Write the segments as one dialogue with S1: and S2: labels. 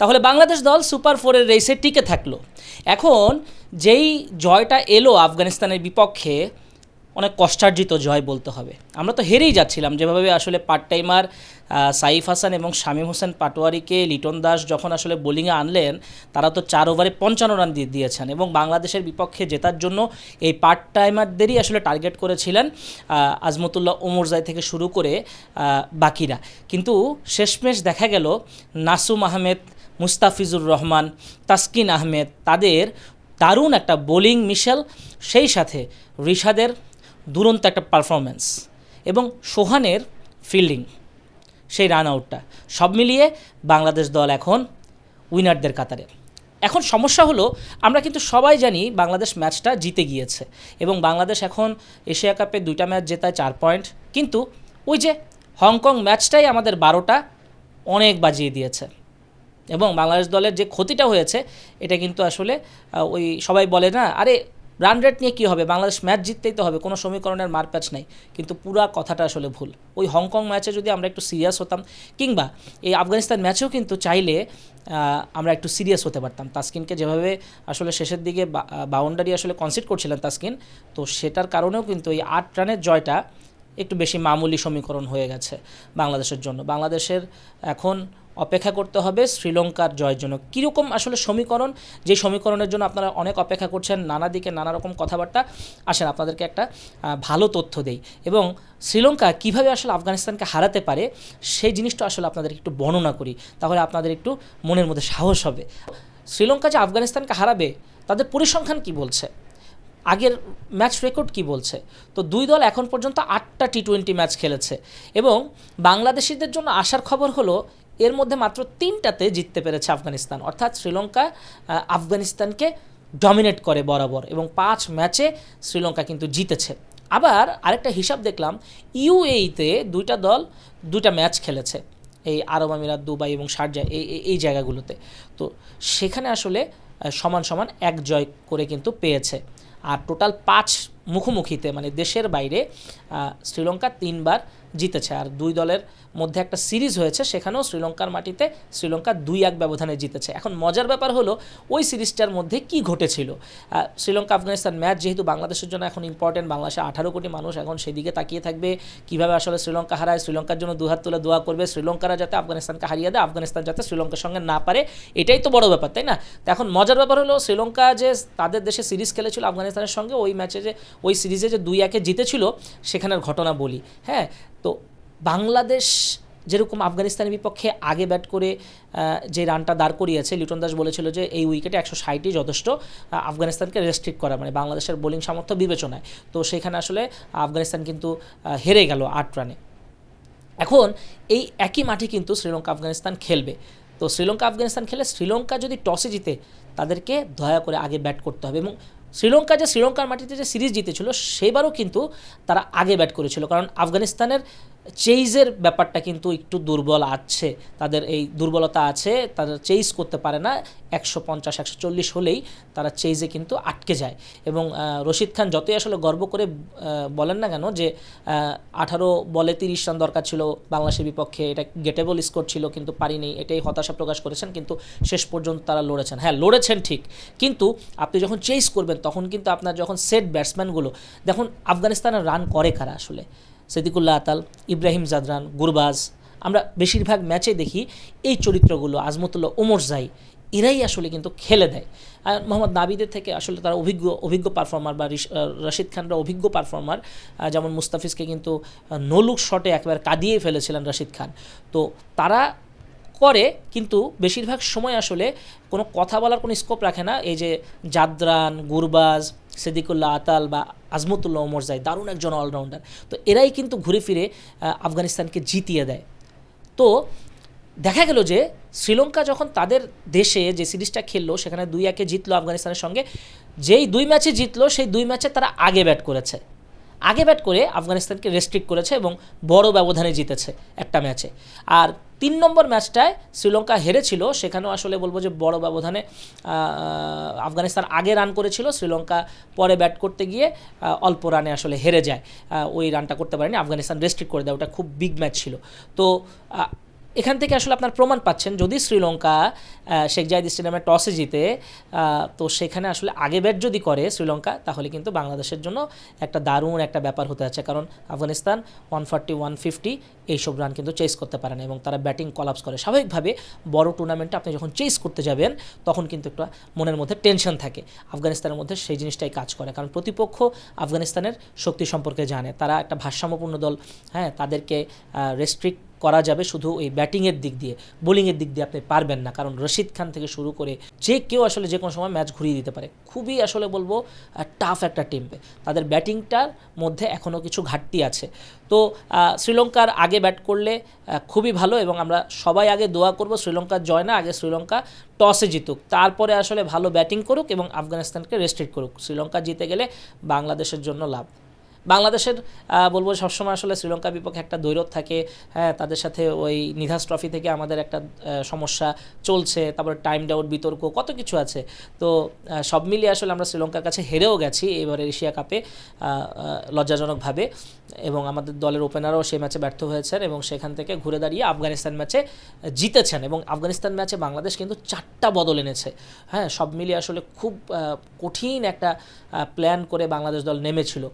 S1: তাহলে বাংলাদেশ দল সুপার ফোরের রেসে টিকে থাকল। এখন যেই জয়টা এলো আফগানিস্তানের বিপক্ষে, অনেক কষ্টার্জিত জয় বলতে হবে। আমরা তো হেরেই যাচ্ছিলাম, যেভাবে আসলে পার্ট টাইমার সাইফ হাসান এবং শামীম হোসেন পাটোয়ারিকে লিটন দাস যখন আসলে বোলিংয়ে আনলেন, তারা তো চার ওভারে পঞ্চান্ন রান দিয়ে দিয়েছেন এবং বাংলাদেশের বিপক্ষে জেতার জন্য এই পার্ট টাইমারদেরই আসলে টার্গেট করেছিলেন আজমতুল্লাহ ওমরজাই থেকে শুরু করে বাকিরা। কিন্তু শেষমেশ দেখা গেল, নাসুম আহমেদ মুস্তাফিজুর রহমান, তাসকিন আহমেদ, তাদের দারুণ একটা বোলিং মিশেল, সেই সাথে রিশাদের দুরন্ত একটা পারফরমেন্স এবং সোহানের ফিল্ডিং সেই রান আউটটা সব মিলিয়ে বাংলাদেশ দল এখন উইনারদের কাতারে। এখন সমস্যা হলো, আমরা কিন্তু সবাই জানি বাংলাদেশ ম্যাচটা জিতে গিয়েছে এবং বাংলাদেশ এখন এশিয়া কাপে দুইটা ম্যাচ জেতায় চার পয়েন্ট কিন্তু ওই যে হংকং ম্যাচটাই আমাদের বারোটা অনেক বাজিয়ে দিয়েছে। এবং বাংলাদেশ দলের যে ক্ষতিটা হয়েছে, এটা কিন্তু আসলে ওই সবাই বলে না, আরে রান রেট নিয়ে কী হবে? বাংলাদেশ ম্যাচ জিততেই তো হবে, কোনো সমীকরণের মারপ্যাচ নাই। কিন্তু পুরা কথাটা আসলে ভুল। ওই হংকং ম্যাচে যদি আমরা একটু সিরিয়াস হতাম, কিংবা এই আফগানিস্তান ম্যাচেও কিন্তু চাইলে আমরা একটু সিরিয়াস হতে পারতাম। তাসকিনকে যেভাবে আসলে শেষের দিকে বাউন্ডারি আসলে কনসিড করছিলেন তাসকিন, তো সেটার কারণেও কিন্তু এই আট রানের জয়টা একটু বেশি মামুলি সমীকরণ হয়ে গেছে বাংলাদেশের জন্য। বাংলাদেশের এখন অপেক্ষা করতে হবে শ্রীলঙ্কার জয়ের জন্য। কীরকম আসলে সমীকরণ? যে সমীকরণের জন্য আপনারা অনেক অপেক্ষা করছেন, নানা দিকে নানা রকম কথাবার্তা। আসেন, আপনাদেরকে একটা ভালো তথ্য দেই। এবং শ্রীলঙ্কা কীভাবে আসলে আফগানিস্তানকে হারাতে পারে, সেই জিনিসটা আসলে আপনাদের একটু বর্ণনা করি। তাহলে আপনাদের একটু মনের মধ্যে সাহস হবে। শ্রীলঙ্কা যে আফগানিস্তানকে হারাবে, তাদের পরিসংখ্যান কি বলছে? আগের ম্যাচ রেকর্ড কি বলছে? তো দুই দল এখন পর্যন্ত আটটা টি টোয়েন্টি ম্যাচ খেলেছে। এবং বাংলাদেশিদের জন্য আসার খবর হলো এর মধ্যে মাত্র তিনটাতে জিততে পেরেছে আফগানিস্তান। অর্থাৎ শ্রীলঙ্কা আফগানিস্তানকে ডমিনেট করে বরাবর এবং পাঁচ ম্যাচে শ্রীলঙ্কা কিন্তু জিতেছে। আবার আরেকটা হিসাব দেখলাম ইউএইতে দুইটা দল দুইটা ম্যাচ খেলেছে, এই আরব আমিরাত, দুবাই এবং শারজা, এই, এই- জায়গাগুলোতে। তো সেখানে আসলে সমান সমান এক জয় করে কিন্তু পেয়েছে। আর টোটাল পাঁচ মুখোমুখিতে মানে দেশের বাইরে শ্রীলঙ্কা তিনবার জিতেছে। আর দুই দলের মধ্যে একটা সিরিজ হয়েছে, সেখানেও শ্রীলঙ্কার মাটিতে শ্রীলঙ্কা দুই এক ব্যবধানে জিতেছে। এখন মজার ব্যাপার হলো, ওই সিরিজটার মধ্যে কি ঘটেছিল? শ্রীলঙ্কা আফগানিস্তান ম্যাচ যেহেতু বাংলাদেশের জন্য এখন ইম্পর্টেন্ট বাংলাদেশে আঠারো কোটি মানুষ এখন সেদিকে তাকিয়ে থাকবে। কীভাবে আসলে শ্রীলঙ্কা হারায়, শ্রীলঙ্কার জন্য দুহাত তুলে দোয়া করবে, শ্রীলঙ্কারা যাতে আফগানিস্তানকে হারিয়ে দেয়, আফগানিস্তান যাতে শ্রীলঙ্কার সঙ্গে না পারে, এটাই তো বড় ব্যাপার, তাই না? তো এখন মজার ব্যাপার হলো, শ্রীলঙ্কা যে তাদের দেশে সিরিজ খেলেছিল আফগানিস্তানের সঙ্গে, ওই ম্যাচে যে ওই সিরিজে যে দুই একে জিতেছিল সেখানের ঘটনা বলি। হ্যাঁ তো বাংলাদেশ যেরকম আফগানিস্তানের বিপক্ষে আগে ব্যাট করে যে রানটা দাঁড় করিয়েছে, লিটন দাস বলেছিল যে এই উইকেটে একশো ষাটই যথেষ্ট আফগানিস্তানকে রেস্ট্রিক্ট করা মানে বাংলাদেশের বোলিং সামর্থ্য বিবেচনায়। তো সেখানে আসলে আফগানিস্তান কিন্তু হেরে গেল আট রানে এখন এই একই মাঠে কিন্তু শ্রীলঙ্কা আফগানিস্তান খেলবে। তো শ্রীলঙ্কা আফগানিস্তান খেলে শ্রীলঙ্কা যদি টসে জিতে, তাদেরকে দয়া করে আগে ব্যাট করতে হবে এবং শ্রীলঙ্কা যে, শ্রীলঙ্কার মাটিতে যে সিরিজ জিতেছিল, সেবারও কিন্তু তারা আগে ব্যাট করেছিল। কারণ আফগানিস্তানের চেইজের ব্যাপারটা কিন্তু একটু দুর্বল আছে। তাদের এই দুর্বলতা আছে, তারা চেইজ করতে পারে না। একশো পঞ্চাশ, একশো চল্লিশ হলেই তারা চেইজে কিন্তু আটকে যায়। এবং রশিদ খান যতই আসলে গর্ব করে বলেন না কেন যে আঠারো বলে তিরিশ রান দরকার ছিল, বাংলাদেশের বিপক্ষে এটা গেটেবল স্কোর ছিল, কিন্তু পারিনি। এটাই হতাশা প্রকাশ করেছেন, কিন্তু শেষ পর্যন্ত তারা লড়েছেন। হ্যাঁ লড়েছেন ঠিক। কিন্তু আপনি যখন চেস করবেন, তখন কিন্তু আপনার যখন সেট ব্যাটসম্যানগুলো দেখুন আফগানিস্তানের রান করে কারা আসলে? সিদ্দিকুল্লাহ আতাল, ইব্রাহিম জাদরান, গুরবাজ। আমরা বেশিরভাগ ম্যাচে দেখি এই চরিত্রগুলো, আজমতুল্লাহ ওমর জাই, এরাই আসলে কিন্তু খেলে দেয়। আর মোহাম্মদ নাবিদের থেকে আসলে তারা অভিজ্ঞ অভিজ্ঞ পারফর্মার বা রিশ- রশিদ খানরা অভিজ্ঞ পারফর্মার যেমন মুস্তাফিজকে কিন্তু নলুক শটে একবার কাঁদিয়ে ফেলেছিলেন রশিদ খান। তো তারা করে কিন্তু বেশিরভাগ সময় আসলে কোনো কথা বলার কোনো স্কোপ রাখে না। এই যে জাদরান, গুরবাজ, সিদ্দিকুল্লাহ, আতাল বা আজমতুল্লাহ ওমর জাই দারুণ একজন অলরাউন্ডার তো এরাই কিন্তু ঘুরে ফিরে আফগানিস্তানকে জিতিয়ে দেয়। তো দেখা গেল যে শ্রীলঙ্কা যখন তাদের দেশে যে সিরিজটা খেললো, সেখানে দুই একে জিতলো আফগানিস্তানের সঙ্গে, যেই দুই ম্যাচে জিতলো, সেই দুই ম্যাচে তারা আগে ব্যাট করেছে। আগে ব্যাট করে আফগানিস্তানকে রেস্ট্রিক্ট করেছে এবং বড় ব্যবধানে জিতেছে একটা ম্যাচে। আর তিন নম্বর ম্যাচটায় শ্রীলঙ্কা হেরেছিল, সেখানেও আসলে বলব যে বড় ব্যবধানে আফগানিস্তান আগে রান করেছিল, শ্রীলঙ্কা পরে ব্যাট করতে গিয়ে অল্প রানে আসলে হেরে যায়। ওই রানটা করতে পারেনি, আফগানিস্তান রেস্ট্রিক্ট করে দেয়, ওটা খুব বিগ ম্যাচ ছিল। তো এখান থেকে আসলে আপনার প্রমাণ পাচ্ছেন, যদি শ্রীলঙ্কা শেখ জাহিদ স্টেডিয়ামে টসে জিতে তো সেখানে আসলে আগে ব্যাট যদি করে শ্রীলঙ্কা, তাহলে কিন্তু বাংলাদেশের জন্য একটা দারুণ একটা ব্যাপার হতে যাচ্ছে। কারণ Afghanistan one forty one fifty এইসব রান কিন্তু চেস করতে পারে না এবং তারা ব্যাটিং কলাপস করে। স্বাভাবিকভাবে বড় টুর্নামেন্টে আপনি যখন চেস করতে যাবেন, তখন কিন্তু একটা মনের মধ্যে টেনশন থাকে। আফগানিস্তানের মধ্যে সেই জিনিসটাই কাজ করে। কারণ প্রতিপক্ষ আফগানিস্তানের শক্তি সম্পর্কে জানে। তারা একটা ভারসাম্যপূর্ণ দল হ্যাঁ তাদেরকে রেস্ট্রিক্ট করা যাবে শুধু এই ব্যাটিংয়ের দিক দিয়ে, বোলিংয়ের দিক দিয়ে আপনি পারবেন না। কারণ রশিদ খান থেকে শুরু করে যে কেউ আসলে যে কোনো সময় ম্যাচ ঘুরিয়ে দিতে পারে। খুবই আসলে বলব টাফ একটা টিম তাদের ব্যাটিংটার মধ্যে এখনও কিছু ঘাটতি আছে। তো শ্রীলঙ্কার আগে ব্যাট করলে খুবই ভালো এবং আমরা সবাই আগে দোয়া করব শ্রীলঙ্কার জয় না, আগে শ্রীলঙ্কা টসে জিতুক। তারপরে আসলে ভালো ব্যাটিং করুক এবং আফগানিস্তানকে রেস্ট্রিক্ট করুক। শ্রীলঙ্কা জিতে গেলে বাংলাদেশের জন্য লাভ। বাংলাদেশের বলব সবসময় আসলে শ্রীলঙ্কার বিপক্ষে একটা দৈরত থাকে। হ্যাঁ তাদের সাথে ওই নিধাস ট্রফি থেকে আমাদের একটা সমস্যা চলছে, তারপরে টাইম ডাউট বিতর্ক, কত কিছু আছে। তো সব মিলিয়ে আসলে আমরা শ্রীলঙ্কার কাছে হেরেও গেছি এবারে এশিয়া কাপে লজ্জাজনকভাবে। এবং আমাদের দলের ওপেনারও সেই ম্যাচে ব্যর্থ হয়েছেন এবং সেখান থেকে ঘুরে দাঁড়িয়ে আফগানিস্তান ম্যাচে জিতেছেন। এবং আফগানিস্তান ম্যাচে বাংলাদেশ কিন্তু চারটা বদল এনেছে। হ্যাঁ সব মিলিয়ে আসলে খুব কঠিন একটা প্ল্যান করে বাংলাদেশ দল নেমেছিল।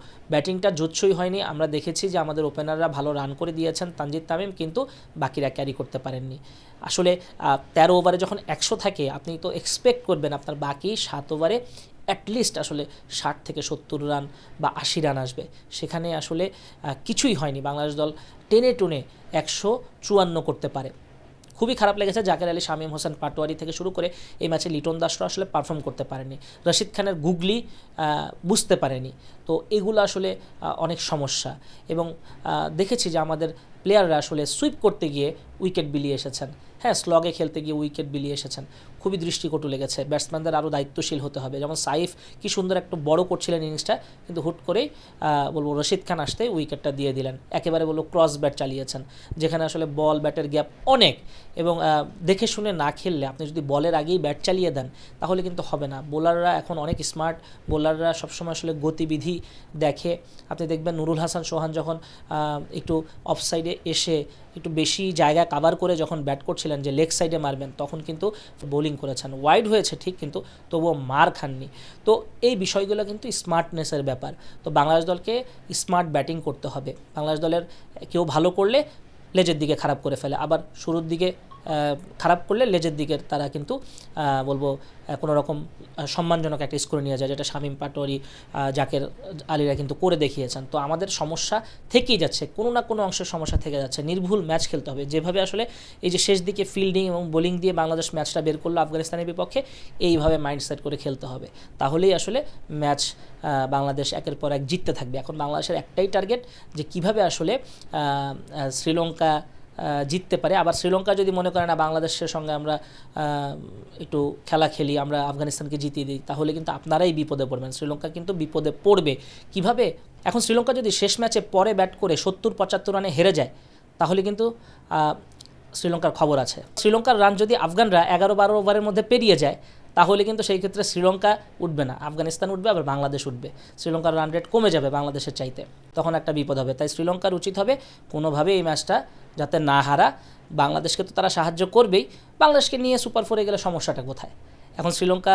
S1: ব্যাটিংটা জোচ্ছই হয়নি। আমরা দেখেছি যে আমাদের ওপেনাররা ভালো রান করে দিয়েছেন তানজিদ তামিম, কিন্তু বাকিরা ক্যারি করতে পারেননি। আসলে তেরো ওভারে যখন একশো থাকে, আপনি তো এক্সপেক্ট করবেন আপনার বাকি সাত ওভারে অ্যাটলিস্ট আসলে ষাট থেকে সত্তর রান বা আশি রান আসবে। সেখানে আসলে কিছুই হয়নি। বাংলাদেশ দল টেনে টুনে একশো চুয়ান্ন করতে পারে। খুবই খারাপ লেগেছে জাকের আলী, শামীম হোসেন পাটোয়ারি থেকে শুরু করে এই ম্যাচে লিটন দাসরা আসলে পারফর্ম করতে পারেনি। রশিদ খানের গুগলি বুঝতে পারেনি। তো এগুলো আসলে অনেক সমস্যা। এবং দেখেছি যে আমাদের প্লেয়াররা আসলে সুইপ করতে গিয়ে উইকেট বিলিয়ে এসেছেন। হ্যাঁ স্লগে খেলতে গিয়ে উইকেট বিলিয়ে এসেছেন। খুবই দৃষ্টিকটু লেগেছে। ব্যাটসম্যানদের আরও দায়িত্বশীল হতে হবে। যেমন সাইফ কি সুন্দর একটু বড় করছিলেন ইনিংসটা, কিন্তু হুট করেই বলব রশিদ খান আসতে উইকেটটা দিয়ে দিলেন। একেবারে বলব ক্রস ব্যাট চালিয়েছেন, যেখানে আসলে বল, ব্যাটের গ্যাপ অনেক এবং দেখে শুনে না খেললে, আপনি যদি বলের আগেই ব্যাট চালিয়ে দেন, তাহলে কিন্তু হবে না। বোলাররা এখন অনেক স্মার্ট, বোলাররা সবসময় আসলে গতিবিধি দেখে। আপনি দেখবেন নুরুল হাসান সোহান যখন একটু অফ সাইডে এসে একটু বেশি জায়গা কাভার করে যখন ব্যাট করছিলেন যে লেগ সাইডে মারবেন, তখন কিন্তু বোলিং করেছেন। ওয়াইড হয়েছে ঠিক, কিন্তু তবুও মার খাননি। তো এই বিষয়গুলো কিন্তু স্মার্টনেসের ব্যাপার। তো বাংলাদেশ দলকে স্মার্ট ব্যাটিং করতে হবে। বাংলাদেশ দলের কেউ ভালো করলে লেজের দিকে খারাপ করে ফেলে। আবার শুরুর দিকে খারাপ করলে লেজের দিকের তারা কিন্তু বলব কোনো রকম সম্মানজনক একটা স্কোর নিয়ে যায়, যেটা শামীম পাটোয়ারি জাকের আলীরা কিন্তু করে দেখিয়েছেন। তো আমাদের সমস্যা থেকেই যাচ্ছে, কোনো না কোনো অংশের সমস্যা থেকে যাচ্ছে। নির্ভুল ম্যাচ খেলতে হবে। যেভাবে আসলে এই যে শেষ দিকে ফিল্ডিং এবং বোলিং দিয়ে বাংলাদেশ ম্যাচটা বের করল আফগানিস্তানের বিপক্ষে, এইভাবে মাইন্ডসেট করে খেলতে হবে। তাহলেই আসলে ম্যাচ বাংলাদেশ একের পর এক জিততে থাকবে। এখন বাংলাদেশের একটাই টার্গেট যে কীভাবে আসলে শ্রীলঙ্কা জিততে পারে। আবার শ্রীলঙ্কা যদি মনে করে না বাংলাদেশের সঙ্গে আমরা একটু খেলা খেলি, আমরা আফগানিস্তানকে জিতিয়ে দিই, তাহলে কিন্তু আপনারাই বিপদে পড়বেন। শ্রীলঙ্কা কিন্তু বিপদে পড়বে। কীভাবে? এখন শ্রীলঙ্কা যদি শেষ ম্যাচে পরে ব্যাট করে সত্তর, পঁচাত্তর রানে হেরে যায়, তাহলে কিন্তু শ্রীলঙ্কার খবর আছে। শ্রীলঙ্কার রান যদি আফগানরা এগারো, বারো ওভারের মধ্যে পেরিয়ে যায় তাহলে কিন্তু সেই ক্ষেত্রে শ্রীলঙ্কা উঠবে না, আফগানিস্তান উঠবে, আবার বাংলাদেশ উঠবে। শ্রীলঙ্কার রান রেট কমে যাবে বাংলাদেশের চাইতে। তখন একটা বিপদ হবে। তাই শ্রীলঙ্কার উচিত হবে কোনোভাবে এই ম্যাচটা যাতে না হারা। বাংলাদেশকে তো তারা সাহায্য করবেই। বাংলাদেশকে নিয়ে সুপার ফোরে গেলে সমস্যাটা কোথায়? এখন শ্রীলঙ্কা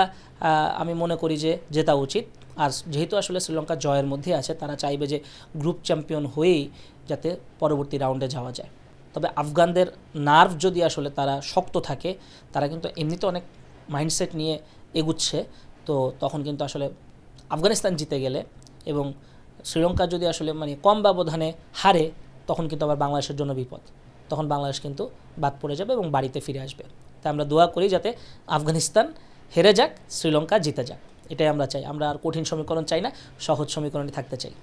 S1: আমি মনে করি যে জেতা উচিত। আর যেহেতু আসলে শ্রীলঙ্কা জয়ের মধ্যে আছে, তারা চাইবে যে গ্রুপ চ্যাম্পিয়ন হয়েই যাতে পরবর্তী রাউন্ডে যাওয়া যায়। তবে আফগানদের নার্ভ যদি আসলে তারা শক্ত থাকে, তারা কিন্তু এমনিতে অনেক মাইন্ডসেট নিয়ে এগুচ্ছে, তো তখন কিন্তু আসলে আফগানিস্তান জিতে গেলে এবং শ্রীলঙ্কা যদি আসলে মানে কম ব্যবধানে হারে, তখন কিন্তু আবার বাংলাদেশের জন্য বিপদ। তখন বাংলাদেশ কিন্তু বাদ পড়ে যাবে এবং বাড়িতে ফিরে আসবে। তাই আমরা দোয়া করি যাতে আফগানিস্তান হেরে যাক, শ্রীলঙ্কা জিতে যাক। এটাই আমরা চাই। আমরা আর কঠিন সমীকরণ চাই না, সহজ সমীকরণে থাকতে চাই।